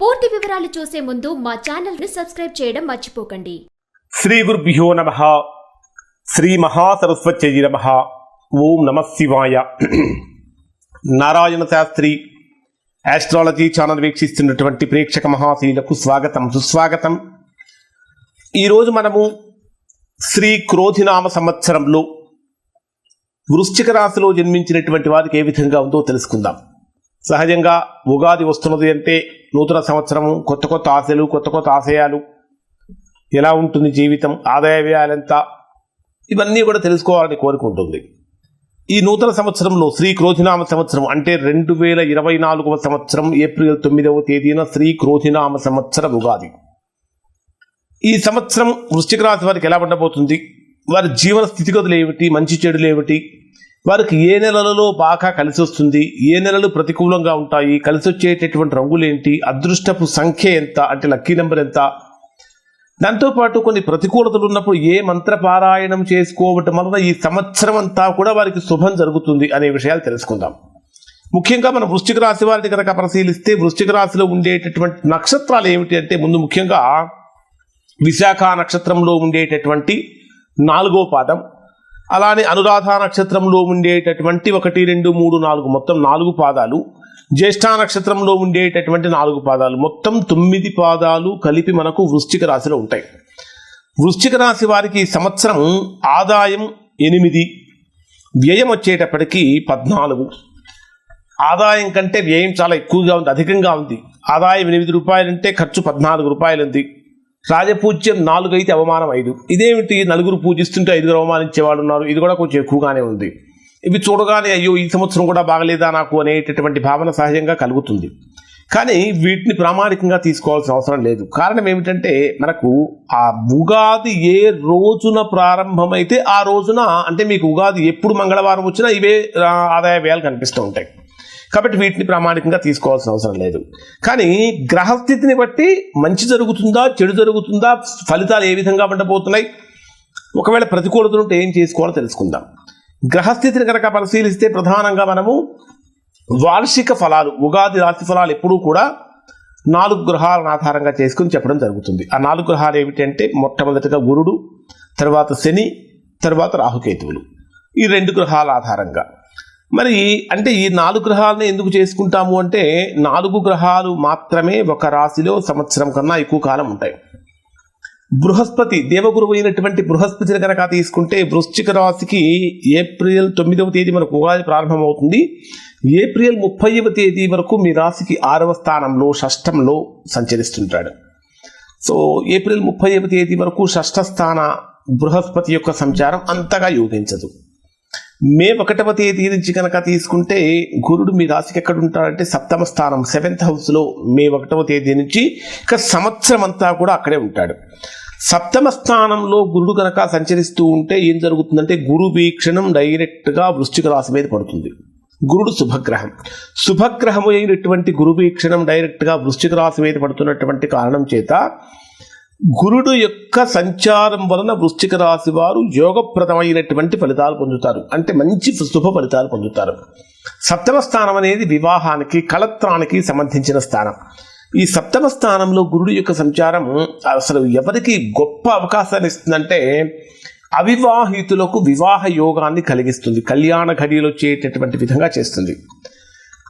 పూర్తి వివరాలు చూసే ముందు మా ఛానల్ని సబ్స్క్రైబ్ చేయడం మర్చిపోకండి. శ్రీ గురుభ్యో నమ. శ్రీ మహాసరస్వత్యై నమ. ఓం నమ శివాయ. నారాయణ శాస్త్రి ఆస్ట్రాలజీ ఛానల్ వీక్షిస్తున్నటువంటి ప్రేక్షక మహాశీలకు స్వాగతం సుస్వాగతం. ఈరోజు మనము శ్రీ క్రోధినామ సంవత్సరంలో వృశ్చిక రాశిలో జన్మించినటువంటి వారికి ఏ విధంగా ఉందో తెలుసుకుందాం. సహజంగా ఉగాది వస్తున్నది అంటే నూతన సంవత్సరము కొత్త కొత్త ఆశలు కొత్త కొత్త ఆశయాలు. ఎలా ఉంటుంది జీవితం ఆదాయ వ్యయాలెంత ఇవన్నీ కూడా తెలుసుకోవాలని కోరిక ఉంటుంది. ఈ నూతన సంవత్సరంలో శ్రీ క్రోధినామ సంవత్సరం అంటే రెండు వేల ఇరవై నాలుగవ సంవత్సరం ఏప్రిల్ తొమ్మిదవ తేదీన శ్రీ క్రోధినామ సంవత్సరం ఉగాది. ఈ సంవత్సరం వృశ్చిక రాశి వారికి ఎలా ఉండబోతుంది? వారి జీవన స్థితిగతులు ఏమిటి మంచి చెడులు ఏమిటి వారికి ఏ నెలలలో బాగా కలిసి వస్తుంది ఏ నెలలు ప్రతికూలంగా ఉంటాయి కలిసి వచ్చేటటువంటి రంగులేంటి అదృష్టపు సంఖ్య ఎంత అంటే లక్కీ నెంబర్ ఎంత. దాంతోపాటు కొన్ని ప్రతికూలతలు ఉన్నప్పుడు ఏ మంత్ర పారాయణం చేసుకోవటం వలన ఈ సంవత్సరం అంతా కూడా వారికి శుభం జరుగుతుంది అనే విషయాలు తెలుసుకుందాం. ముఖ్యంగా మనం వృశ్చిక రాశి వారిని కనుక పరిశీలిస్తే వృశ్చిక రాశిలో ఉండేటటువంటి నక్షత్రాలు ఏమిటి అంటే ముందు ముఖ్యంగా విశాఖ నక్షత్రంలో ఉండేటటువంటి నాలుగో పాదం. అలానే అనురాధ నక్షత్రంలో ఉండేటటువంటి ఒకటి రెండు మూడు నాలుగు మొత్తం నాలుగు పాదాలు. జ్యేష్ఠ నక్షత్రంలో ఉండేటటువంటి నాలుగు పాదాలు. మొత్తం తొమ్మిది పాదాలు కలిపి మనకు వృశ్చిక రాశిలో ఉంటాయి. వృశ్చిక రాశి వారికి సంవత్సరం ఆదాయం ఎనిమిది వ్యయం వచ్చేటప్పటికి పద్నాలుగు. ఆదాయం కంటే వ్యయం చాలా ఎక్కువగా ఉంది అధికంగా ఉంది. ఆదాయం ఎనిమిది రూపాయలంటే ఖర్చు పద్నాలుగు రూపాయలు ఉంది రాజపూజ్యం నాలుగు అయితే అవమానం ఐదు. ఇదేమిటి? నలుగురు పూజిస్తుంటే ఐదుగురు అవమానించే వాళ్ళు ఉన్నారు. ఇది కూడా కొంచెం ఎక్కువగానే ఉంది. ఇవి చూడగానే అయ్యో ఈ సంవత్సరం కూడా బాగలేదా నాకు అనేటటువంటి భావన సహజంగా కలుగుతుంది. కానీ వీటిని ప్రామాణికంగా తీసుకోవాల్సిన అవసరం లేదు. కారణం ఏమిటంటే మనకు ఆ ఉగాది ఏ రోజున ప్రారంభమైతే ఆ రోజున అంటే మీకు ఉగాది ఎప్పుడు మంగళవారం వచ్చినా ఇవే ఆదాయ వ్యయాలు కనిపిస్తూ ఉంటాయి. కాబట్టి వీటిని ప్రామాణికంగా తీసుకోవాల్సిన అవసరం లేదు. కానీ గ్రహస్థితిని బట్టి మంచి జరుగుతుందా చెడు జరుగుతుందా ఫలితాలు ఏ విధంగా ఉండబోతున్నాయి ఒకవేళ ప్రతికూలతలు ఉంటే ఏం చేసుకోవాలో తెలుసుకుందాం. గ్రహస్థితిని కనుక పరిశీలిస్తే ప్రధానంగా మనము వార్షిక ఫలాలు ఉగాది రాశి ఫలాలు ఎప్పుడూ కూడా నాలుగు గ్రహాలను ఆధారంగా చేసుకుని చెప్పడం జరుగుతుంది. ఆ నాలుగు గ్రహాలు ఏమిటంటే మొట్టమొదటిగా గురుడు తర్వాత శని తర్వాత రాహుకేతువులు. ఈ రెండు గ్రహాల ఆధారంగా. మరి అంటే ఈ నాలుగు గ్రహాలను ఎందుకు చేసుకుంటాము అంటే నాలుగు గ్రహాలు మాత్రమే ఒక రాశిలో సంవత్సరం కన్నా ఎక్కువ కాలం ఉంటాయి. బృహస్పతి దేవగురువు అయినటువంటి బృహస్పతిని కనుక తీసుకుంటే వృశ్చిక రాశికి ఏప్రిల్ తొమ్మిదవ తేదీ మనకు ఉగాది ప్రారంభమవుతుంది. ఏప్రిల్ ముప్పైవ తేదీ వరకు మీ రాశికి ఆరవ స్థానంలో షష్టంలో సంచరిస్తుంటాడు. సో ఏప్రిల్ ముప్పైవ తేదీ వరకు షష్ఠ స్థాన బృహస్పతి యొక్క సంచారం అంతగా యోగించదు. మే ఒకటవ తేదీ నుంచి కనుక తీసుకుంటే గురుడు మీ రాశికి ఎక్కడ ఉంటాడంటే సప్తమ స్థానం సెవెంత్ హౌస్లో మే ఒకటవ తేదీ నుంచి ఇక సంవత్సరం అంతా కూడా అక్కడే ఉంటాడు. సప్తమ స్థానంలో గురుడు కనుక సంచరిస్తూ ఉంటే ఏం జరుగుతుందంటే గురు వీక్షణం డైరెక్ట్గా వృశ్చిక రాశి మీద పడుతుంది. గురుడు శుభగ్రహం. శుభగ్రహము అయినటువంటి గురు వీక్షణం డైరెక్ట్గా వృశ్చిక రాశి మీద పడుతున్నటువంటి కారణం చేత గురుడు యొక్క సంచారం వలన వృశ్చిక రాశి వారు యోగప్రదమైనటువంటి ఫలితాలు పొందుతారు. అంటే మంచి శుభ ఫలితాలు పొందుతారు. సప్తమ స్థానం అనేది వివాహానికి కళత్రానికి సంబంధించిన స్థానం. ఈ సప్తమ స్థానంలో గురుడు యొక్క సంచారం అసలు ఎవరికి గొప్ప అవకాశాన్ని ఇస్తుందంటే అవివాహితులకు వివాహ యోగాన్ని కలిగిస్తుంది. కళ్యాణ ఘడియలు వచ్చేటటువంటి విధంగా చేస్తుంది.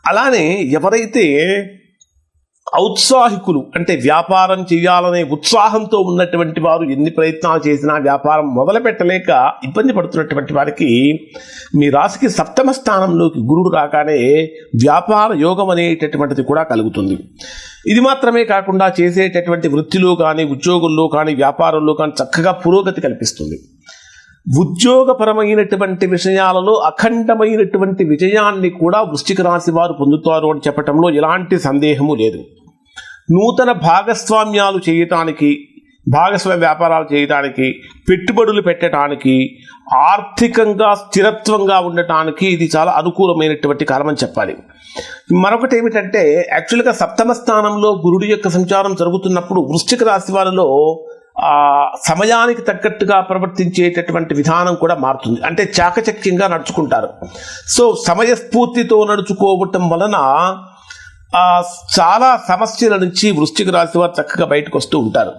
అలానే ఎవరైతే ఔత్సాహికులు. అంటే వ్యాపారం చేయాలనే ఉత్సాహంతో ఉన్నటువంటి వారు ఎన్ని ప్రయత్నాలు చేసినా వ్యాపారం మొదలుపెట్టలేక ఇబ్బంది పడుతున్నటువంటి వారికి మీ రాశికి సప్తమ స్థానంలోకి గురుడు రాగానే వ్యాపార యోగం అనేటటువంటిది కూడా కలుగుతుంది. ఇది మాత్రమే కాకుండా చేసేటటువంటి వృత్తిలో కానీ ఉద్యోగుల్లో కానీ వ్యాపారంలో కానీ చక్కగా పురోగతి కల్పిస్తుంది. ఉద్యోగపరమైనటువంటి విషయాలలో అఖండమైనటువంటి విజయాన్ని కూడా వృష్టిక రాశి వారు పొందుతారు అని చెప్పటంలో ఎలాంటి సందేహము లేదు. నూతన భాగస్వామ్యాలు చేయటానికి భాగస్వామ్య వ్యాపారాలు చేయడానికి పెట్టుబడులు పెట్టడానికి ఆర్థికంగా స్థిరత్వంగా ఉండటానికి ఇది చాలా అనుకూలమైనటువంటి కాలం అని చెప్పాలి. మరొకటి ఏమిటంటే యాక్చువల్గా సప్తమ స్థానంలో గురుడి యొక్క సంచారం జరుగుతున్నప్పుడు వృశ్చిక రాశి వారిలో సమయానికి తగ్గట్టుగా ప్రవర్తించేటటువంటి విధానం కూడా మారుతుంది. అంటే చాకచక్యంగా నడుచుకుంటారు. సో సమయస్ఫూర్తితో నడుచుకోవటం వలన ఆ, చాలా సమస్యల నుంచి వృష్టికి రాశి వారు చక్కగా బయటకు వస్తూ ఉంటారు.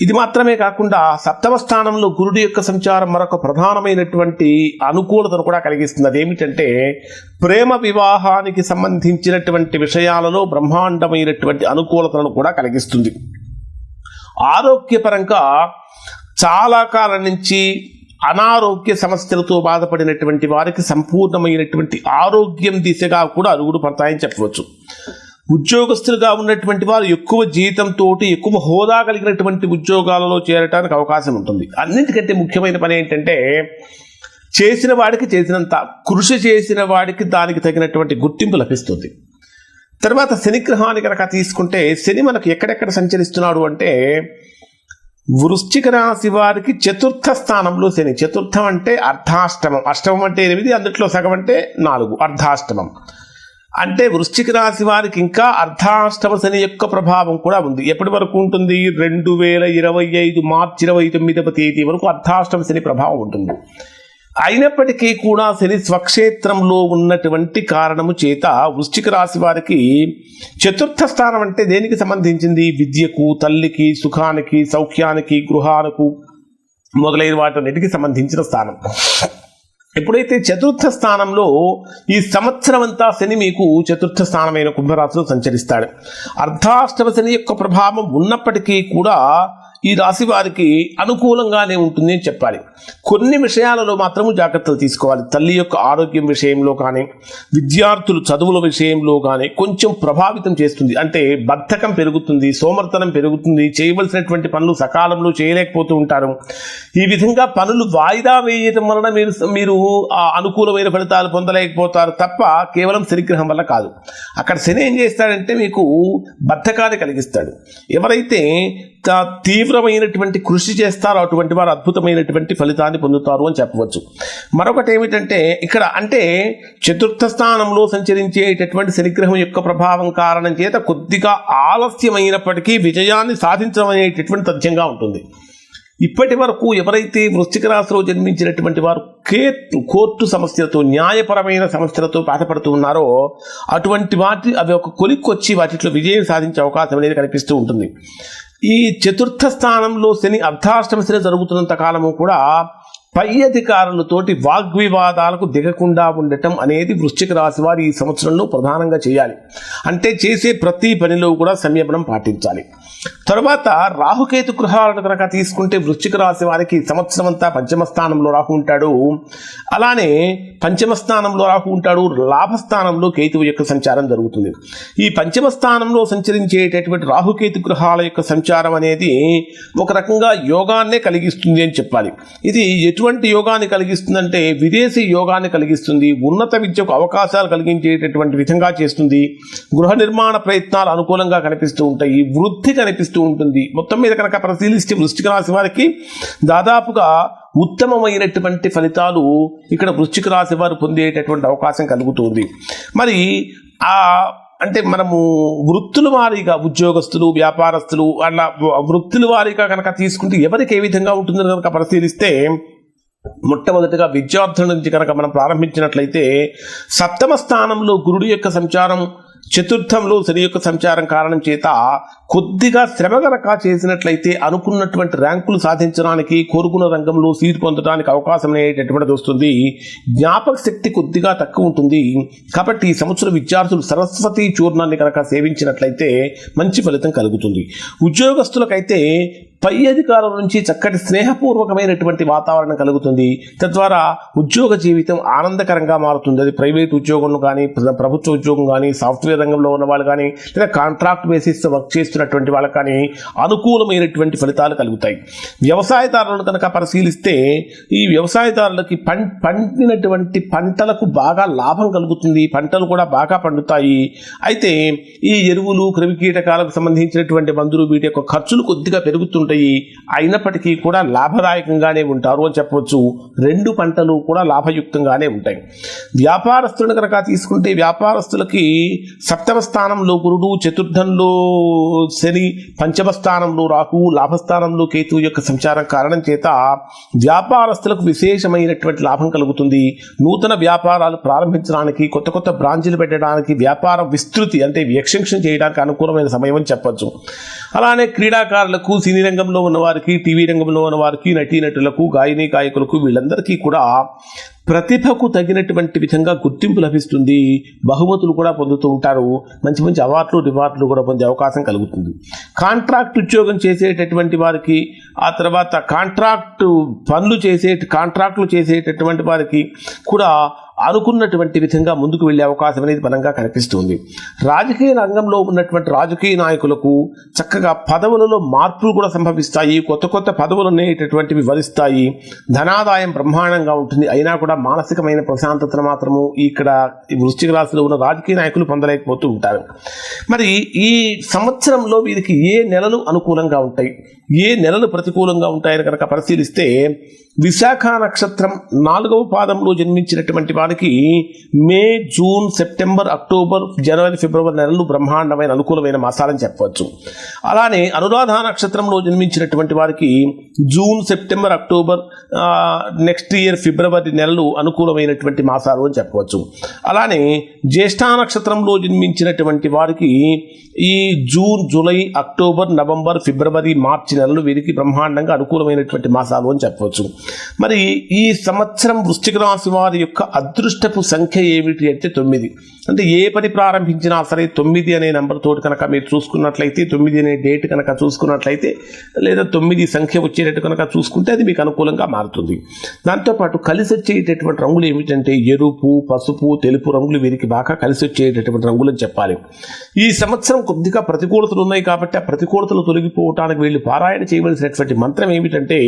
ఇది మాత్రమే కాకుండా సప్తమ స్థానంలో గురుడి యొక్క సంచారం మరొక ప్రధానమైనటువంటి అనుకూలతను కూడా కలిగిస్తుంది. అదేమిటంటే ప్రేమ వివాహానికి సంబంధించినటువంటి విషయాలలో బ్రహ్మాండమైనటువంటి అనుకూలతను కూడా కలిగిస్తుంది. ఆరోగ్యపరంగా చాలా కాలం నుంచి అనారోగ్య సమస్యలతో బాధపడినటువంటి వారికి సంపూర్ణమైనటువంటి ఆరోగ్యం దిశగా కూడా అరుగుడు పడతాయని చెప్పవచ్చు. ఉద్యోగస్తులుగా ఉన్నటువంటి వారు ఎక్కువ జీతంతో ఎక్కువ హోదా కలిగినటువంటి ఉద్యోగాలలో చేరటానికి అవకాశం ఉంటుంది. అన్నింటికంటే ముఖ్యమైన పని ఏంటంటే చేసిన వాడికి చేసినంత కృషి చేసిన వాడికి దానికి తగినటువంటి గుర్తింపు లభిస్తుంది. తర్వాత శనిగ్రహాన్ని కనుక తీసుకుంటే శని మనకు ఎక్కడెక్కడ సంచరిస్తున్నాడు అంటే వృశ్చిక రాశి వారికి చతుర్థ స్థానంలో శని. చతుర్థం అంటే అర్ధాష్టమం. అష్టమం అంటే ఎనిమిది అందుట్లో సగం అంటే నాలుగు అర్ధాష్టమం. అంటే వృశ్చిక రాశి వారికి ఇంకా అర్ధాష్టమ శని యొక్క ప్రభావం కూడా ఉంది. ఎప్పటి వరకు ఉంటుంది? రెండు వేల ఇరవై ఐదు మార్చి ఇరవై తొమ్మిదవ తేదీ వరకు అర్ధాష్టమ శని ప్రభావం ఉంటుంది. అయినప్పటికీ కూడా శని స్వక్షేత్రంలో ఉన్నటువంటి కారణము చేత వృశ్చిక రాశి వారికి చతుర్థ స్థానం అంటే దేనికి సంబంధించింది? విద్యకు తల్లికి సుఖానికి సౌఖ్యానికి గృహాలకు మొదలైన వాటన్నిటికి సంబంధించిన స్థానం. ఎప్పుడైతే చతుర్థ స్థానంలో ఈ సంవత్సరం అంతా శని మీకు చతుర్థ స్థానమైన కుంభరాశిలో సంచరిస్తాడు. అర్ధాష్టమ శని యొక్క ప్రభావం ఉన్నప్పటికీ కూడా ఈ రాశి వారికి అనుకూలంగానే ఉంటుంది అని చెప్పాలి. కొన్ని విషయాలలో మాత్రము జాగ్రత్తలు తీసుకోవాలి. తల్లి యొక్క ఆరోగ్యం విషయంలో కానీ విద్యార్థులు చదువుల విషయంలో కానీ కొంచెం ప్రభావితం చేస్తుంది. అంటే బద్ధకం పెరుగుతుంది సోమర్తనం పెరుగుతుంది చేయవలసినటువంటి పనులు సకాలంలో చేయలేకపోతూ ఉంటారు. ఈ విధంగా పనులు వాయిదా వేయటం వలన మీరు మీరు ఆ అనుకూలమైన ఫలితాలు పొందలేకపోతారు తప్ప కేవలం శనిగ్రహం వల్ల కాదు. అక్కడ శని ఏం చేస్తాడంటే మీకు బద్ధకాన్ని కలిగిస్తాడు. ఎవరైతే తీవ్రమైనటువంటి కృషి చేస్తారో అటువంటి వారు అద్భుతమైనటువంటి ఫలితాన్ని పొందుతారు అని చెప్పవచ్చు. మరొకటి ఏమిటంటే ఇక్కడ అంటే చతుర్థ స్థానంలో సంచరించేటటువంటి శనిగ్రహం యొక్క ప్రభావం కారణం చేత కొద్దిగా ఆలస్యమైనప్పటికీ విజయాన్ని సాధించడం అనేటటువంటి తథ్యంగా ఉంటుంది. ఇప్పటి వరకు ఎవరైతే వృశ్చిక రాశిలో జన్మించినటువంటి వారు కేర్టు కోర్టు సమస్యలతో న్యాయపరమైన సమస్యలతో బాధపడుతూ ఉన్నారో అటువంటి వాటి అవి ఒక కొలిక్కొచ్చి వాటిలో విజయం సాధించే అవకాశం అనేది కనిపిస్తూ ఉంటుంది. ఈ చతుర్థ స్థానంలో శని అర్ధాష్టమ శని జరుగుతున్నంత కాలము కూడా పై అధికారులతోటి వాగ్వివాదాలకు దిగకుండా ఉండటం అనేది వృశ్చిక రాశి వారు ఈ సంవత్సరంలో ప్రధానంగా చేయాలి. అంటే చేసే ప్రతి పనిలో కూడా సంయమనం పాటించాలి. తర్వాత రాహుకేతు గృహాలను కనుక తీసుకుంటే వృశ్చిక రాశి వారికి సంవత్సరం అంతా పంచమ స్థానంలో రాహు ఉంటాడు. అలానే పంచమ స్థానంలో రాహు ఉంటాడు. లాభస్థానంలో కేతువు యొక్క సంచారం జరుగుతుంది. ఈ పంచమ స్థానంలో సంచరించేటటువంటి రాహుకేతు గృహాల యొక్క సంచారం అనేది ఒక రకంగా యోగాన్నే కలిగిస్తుంది అని చెప్పాలి. ఇది ఎటువంటి యోగాన్ని కలిగిస్తుందంటే విదేశీ యోగాన్ని కలిగిస్తుంది. ఉన్నత విద్యకు అవకాశాలు కలిగించేటటువంటి విధంగా చేస్తుంది. గృహ నిర్మాణ ప్రయత్నాలు అనుకూలంగా కనిపిస్తూ ఉంటాయి. వృద్ధి కనిపిస్తూ ఉంటుంది. మొత్తం మీద కనుక పరిశీలిస్తే వృశ్చిక రాశి వారికి దాదాపుగా ఉత్తమమైనటువంటి ఫలితాలు ఇక్కడ వృశ్చిక రాశి వారు పొందేటటువంటి అవకాశం కలుగుతుంది. మరి ఆ అంటే మనము వృత్తుల వారీగా ఉద్యోగస్తులు వ్యాపారస్తులు అలా వృత్తుల వారీగా కనుక తీసుకుంటే ఎవరికి ఏ విధంగా ఉంటుందని కనుక పరిశీలిస్తే మొట్టమొదటిగా విద్యార్థుల నుంచి కనుక మనం ప్రారంభించినట్లయితే సప్తమ స్థానంలో గురుడు యొక్క సంచారం చతుర్థంలో శని యొక్క సంచారం కారణం చేత కొద్దిగా శ్రమ గనక చేసినట్లయితే అనుకున్నటువంటి ర్యాంకులు సాధించడానికి కోరుకున్న రంగంలో సీటు పొందడానికి అవకాశం అనేటటువంటిది వస్తుంది. జ్ఞాపక శక్తి కొద్దిగా తక్కువ ఉంటుంది. కాబట్టి ఈ సంవత్సరం విద్యార్థులు సరస్వతి చూర్ణాన్ని కనుక సేవించినట్లయితే మంచి ఫలితం కలుగుతుంది. ఉద్యోగస్తులకైతే పై అధికారుల నుంచి చక్కటి స్నేహపూర్వకమైనటువంటి వాతావరణం కలుగుతుంది. తద్వారా ఉద్యోగ జీవితం ఆనందకరంగా మారుతుంది. అది ప్రైవేట్ ఉద్యోగంలో కానీ ప్రభుత్వ ఉద్యోగం కానీ సాఫ్ట్వేర్ రంగంలో ఉన్న వాళ్ళు కానీ లేదా కాంట్రాక్ట్ బేసిస్ వర్క్ చేస్తున్నటువంటి వాళ్ళకి కానీ అనుకూలమైనటువంటి ఫలితాలు కలుగుతాయి. వ్యవసాయదారులను కనుక పరిశీలిస్తే ఈ వ్యవసాయదారులకి పం పండినటువంటి పంటలకు బాగా లాభం కలుగుతుంది. పంటలు కూడా బాగా పండుతాయి. అయితే ఈ ఎరువులు క్రిమికీటకాలకు సంబంధించినటువంటి మందులు వీటి యొక్క ఖర్చులు కొద్దిగా పెరుగుతుంటాయి. ఉంటాయి. అయినప్పటికీ కూడా లాభదాయకంగానే ఉంటారు అని చెప్పవచ్చు. రెండు పంటలు కూడా లాభయుక్తంగానే ఉంటాయి. వ్యాపారస్తులను కనుక తీసుకుంటే వ్యాపారస్తులకి సప్తమ స్థానంలో గురుడు చతుర్థంలో శని పంచమ స్థానంలో రాహు లాభస్థానంలో కేతు యొక్క సంచారం కారణం చేత వ్యాపారస్తులకు విశేషమైనటువంటి లాభం కలుగుతుంది. నూతన వ్యాపారాలు ప్రారంభించడానికి కొత్త కొత్త బ్రాంచీలు పెట్టడానికి వ్యాపార విస్తృతి అంటే ఎక్స్టెన్షన్ చేయడానికి అనుకూలమైన సమయం అని చెప్పచ్చు. అలానే క్రీడాకారులకు సినీ రంగంలో ఉన్నవారికి టీవీ రంగంలో ఉన్న వారికి నటీనటులకు గాయని గాయకులకు వీళ్ళందరికీ కూడా ప్రతిభకు తగినటువంటి విధంగా గుర్తింపు లభిస్తుంది. బహుమతులు కూడా పొందుతూ ఉంటారు. మంచి మంచి అవార్డులు రివార్డులు కూడా పొందే అవకాశం కలుగుతుంది. కాంట్రాక్ట్ ఉద్యోగం చేసేటటువంటి వారికి ఆ తర్వాత కాంట్రాక్ట్ పనులు చేసే కాంట్రాక్టులు చేసేటటువంటి వారికి కూడా అనుకున్నటువంటి విధంగా ముందుకు వెళ్ళే అవకాశం అనేది బలంగా కనిపిస్తుంది. రాజకీయ రంగంలో ఉన్నటువంటి రాజకీయ నాయకులకు చక్కగా పదవులలో మార్పులు కూడా సంభవిస్తాయి. కొత్త కొత్త పదవులు అనేటటువంటివి వరిస్తాయి. ధనాదాయం బ్రహ్మాండంగా ఉంటుంది. అయినా కూడా మానసికమైన ప్రశాంతతను మాత్రము ఇక్కడ ఈ వృశ్చిక రాశిలో ఉన్న రాజకీయ నాయకులు పొందలేకపోతూ ఉంటారు. మరి ఈ సంవత్సరంలో వీరికి ఏ నెలలు అనుకూలంగా ఉంటాయి? ఏ నెలలు ప్రతికూలంగా ఉంటాయని కనుక పరిశీలిస్తే విశాఖ నక్షత్రం నాలుగవ పాదంలో జన్మించినటువంటి వారికి మే జూన్ సెప్టెంబర్ అక్టోబర్ జనవరి ఫిబ్రవరి నెలలు బ్రహ్మాండమైన అనుకూలమైన మాసాలని చెప్పవచ్చు. అలానే అనురాధ నక్షత్రంలో జన్మించినటువంటి వారికి June September October next year February నెలలు అనుకూలమైనటువంటి మాసాలు అని చెప్పవచ్చు. అలానే జ్యేష్ఠ నక్షత్రంలో జన్మించినటువంటి వారికి ఈ June July October November February March నెలలు వీరికి బ్రహ్మాండంగా అనుకూలమైనటువంటి మాసాలు అని చెప్పవచ్చు. మరి ఈ సంవత్సరం వృశ్చిక రాశి వారి యొక్క అదృష్టపు సంఖ్య ఏమిటి అంటే తొమ్మిది. అంటే ఏ పని ప్రారంభించినా సరే తొమ్మిది అనే నెంబర్ తోటి కనుక మీరు చూసుకున్నట్లయితే తొమ్మిది అనే డేట్ కనుక చూసుకున్నట్లయితే లేదా తొమ్మిది సంఖ్య వచ్చేటట్టు కనుక చూసుకుంటే అది మీకు అనుకూలంగా మారుతుంది. దాంతోపాటు కలిసి వచ్చేటటువంటి రంగులు ఏమిటంటే ఎరుపు పసుపు తెలుపు రంగులు వీరికి బాగా కలిసి వచ్చేటటువంటి రంగులు అని చెప్పాలి. ఈ సంవత్సరం కొద్దిగా ప్రతికూలతలు ఉన్నాయి కాబట్టి ఆ ప్రతికూలతలు తొలగిపోవటానికి వీళ్ళు పారాయణ చేయవలసినటువంటి మంత్రం ఏమిటంటే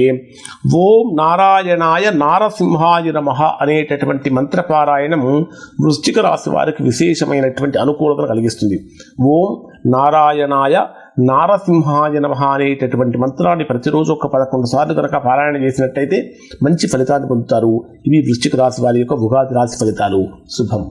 ఓం నారాయణాయ నారసింహాయ నమ అనేటటువంటి మంత్ర పారాయణం వృశ్చిక రాశి వారికి విశేషమైనటువంటి అనుకూలతను కలిగిస్తుంది. ఓం నారాయణాయ నారసింహాయ నమ అనేటటువంటి మంత్రాన్ని ప్రతిరోజు ఒక పదకొండు సార్లు కనుక పారాయణ చేసినట్టయితే మంచి ఫలితాన్ని పొందుతారు. ఇవి వృశ్చిక రాశి వారి యొక్క ఉగాది రాశి ఫలితాలు. శుభం.